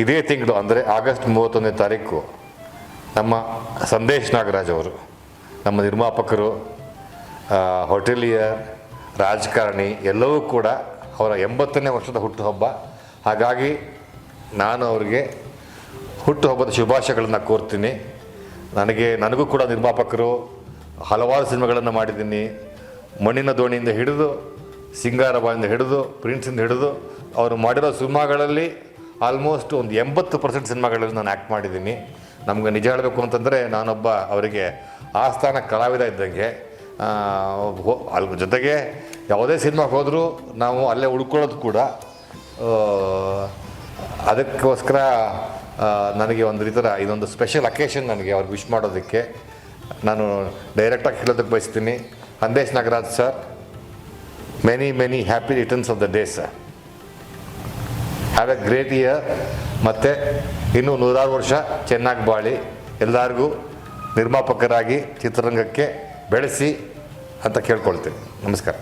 ಇದೇ ತಿಂಗಳು ಅಂದರೆ ಆಗಸ್ಟ್ ಮೂವತ್ತೊಂದನೇ ತಾರೀಕು ನಮ್ಮ ಸಂದೇಶ್ ನಾಗರಾಜ್ ಅವರು, ನಮ್ಮ ನಿರ್ಮಾಪಕರು ಹೋಟೆಲಿಯರ್ ರಾಜಕಾರಣಿ ಎಲ್ಲವೂ ಕೂಡ ಅವರ ಎಂಬತ್ತನೇ ವರ್ಷದ ಹುಟ್ಟುಹಬ್ಬ. ಹಾಗಾಗಿ ನಾನು ಅವರಿಗೆ ಹುಟ್ಟುಹಬ್ಬದ ಶುಭಾಶಯಗಳನ್ನು ಕೋರ್ತೀನಿ. ನನಗೆ, ನನಗೂ ಕೂಡ ನಿರ್ಮಾಪಕರು ಹಲವಾರು ಸಿನಿಮಾಗಳನ್ನು ಮಾಡಿದ್ದೀನಿ. ಮಣ್ಣಿನ ದೋಣಿಯಿಂದ ಹಿಡಿದು ಸಿಂಗಾರಬಾಯಿಂದ ಹಿಡಿದು, ಪ್ರಿನ್ಸಿಂದ ಹಿಡಿದು, ಅವರು ಮಾಡಿರೋ ಸಿನಿಮಾಗಳಲ್ಲಿ ಆಲ್ಮೋಸ್ಟ್ ಒಂದು ಎಂಬತ್ತು ಪರ್ಸೆಂಟ್ ಸಿನಿಮಾಗಳಲ್ಲಿ ನಾನು ಆ್ಯಕ್ಟ್ ಮಾಡಿದ್ದೀನಿ. ನಮ್ಗೆ ನಿಜ ಹೇಳಬೇಕು ಅಂತಂದರೆ ನಾನೊಬ್ಬ ಅವರಿಗೆ ಆಸ್ಥಾನ ಕಲಾವಿದ ಇದ್ದಂಗೆ ಅಲ್ಲಿ ಜೊತೆಗೆ ಯಾವುದೇ ಸಿನಿಮಾಗೆ ಹೋದರೂ ನಾವು ಅಲ್ಲೇ ಉಳ್ಕೊಳ್ಳೋದು ಕೂಡ ಅದಕ್ಕೋಸ್ಕರ ನನಗೆ ಒಂದು ರೀತಿಯ ಇದೊಂದು ಸ್ಪೆಷಲ್ ಅಕೇಶನ್ ನನಗೆ ಅವ್ರಿಗೆ ವಿಶ್ ಮಾಡೋದಕ್ಕೆ. ನಾನು ಡೈರೆಕ್ಟಾಗಿ ಹೇಳೋದಕ್ಕೆ ಬಯಸ್ತೀನಿ. Andesh Nagaraj sir many many happy returns of the day sir have a great year ಮತ್ತು ಇನ್ನೂ ನೂರಾರು ವರ್ಷ ಚೆನ್ನಾಗಿ ಬಾಳಿ ಎಲ್ಲರಿಗೂ ನಿರ್ಮಾಪಕರಾಗಿ ಚಿತ್ರರಂಗಕ್ಕೆ ಬೆಳೆಸಿ ಅಂತ ಕೇಳ್ಕೊಳ್ತೀನಿ. ನಮಸ್ಕಾರ.